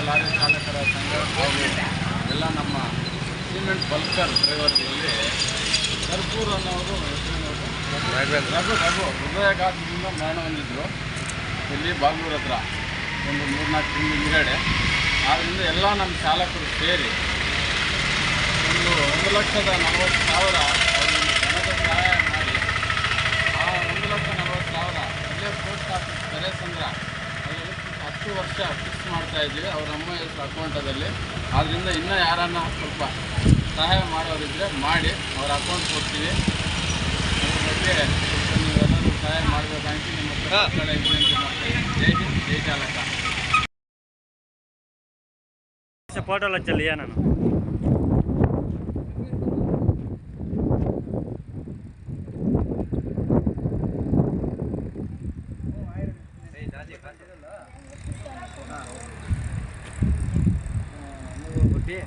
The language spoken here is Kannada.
ಲಾರಿ ಚಾಲಕರ ಸಂಘ, ಹಾಗೂ ಎಲ್ಲ ನಮ್ಮ ಸಿಮೆಂಟ್ ಬಲ್ಕರ್ ಡ್ರೈವರ್ಗಳಲ್ಲಿ ಕರ್ಪೂರ್ ಹೆಸರೇನವರು? ರಘು ರಘು ಹೃದಯಾಘಾತದಿಂದ ಮರಣ ಹೊಂದಿದ್ರು ಇಲ್ಲಿ ಬಾಗ್ಲೂರ್ ಹತ್ರ ಒಂದು ಮೂರ್ನಾಲ್ಕು ತಿಂಗಳು ಹಿಂದ್ಗಡೆ ಆದ್ದರಿಂದ ಎಲ್ಲ ನಮ್ಮ ಚಾಲಕರು ಸೇರಿ ಒಂದು ಒಂದು ಲಕ್ಷದ ನಲವತ್ತು ಸಾವಿರ ಸಹಾಯ ಮಾಡಿ ಆ ಒಂದು ಲಕ್ಷ ನಲವತ್ತು ಸಾವಿರ ಇಲ್ಲೇ ಪೋಸ್ಟ್ ಆಫೀಸ್ ಅದರಲ್ಲಿ ಹತ್ತು ವರ್ಷ ಫಿಕ್ಸ್ ಮಾಡ್ತಾ ಇದ್ದೀವಿ. ಅವ್ರ ಅಮ್ಮ ಹೆಸರು ಅಕೌಂಟದಲ್ಲಿ ಆದ್ದರಿಂದ ಇನ್ನೂ ಯಾರನ್ನ ಸ್ವಲ್ಪ ಸಹಾಯ ಮಾಡೋರಿದ್ದರೆ ಮಾಡಿ ಅವ್ರ ಅಕೌಂಟ್ ಕೊಡ್ತೀವಿ. ಅದ್ರ ಬಗ್ಗೆ ನೀವೆಲ್ಲರೂ ಸಹಾಯ ಮಾಡಬೇಕಂತ ನಿಮ್ಮ ಕಡೆ ವಿನಂತಿ ಮಾಡ್ತೀವಿ ಜೈ ಹಿಂದ್ ಜೈ ಚಾಲಕ. ಫೋಟೋಲ ಚಲಿಯಾ ನಾನು 啊，我，我，那个不给。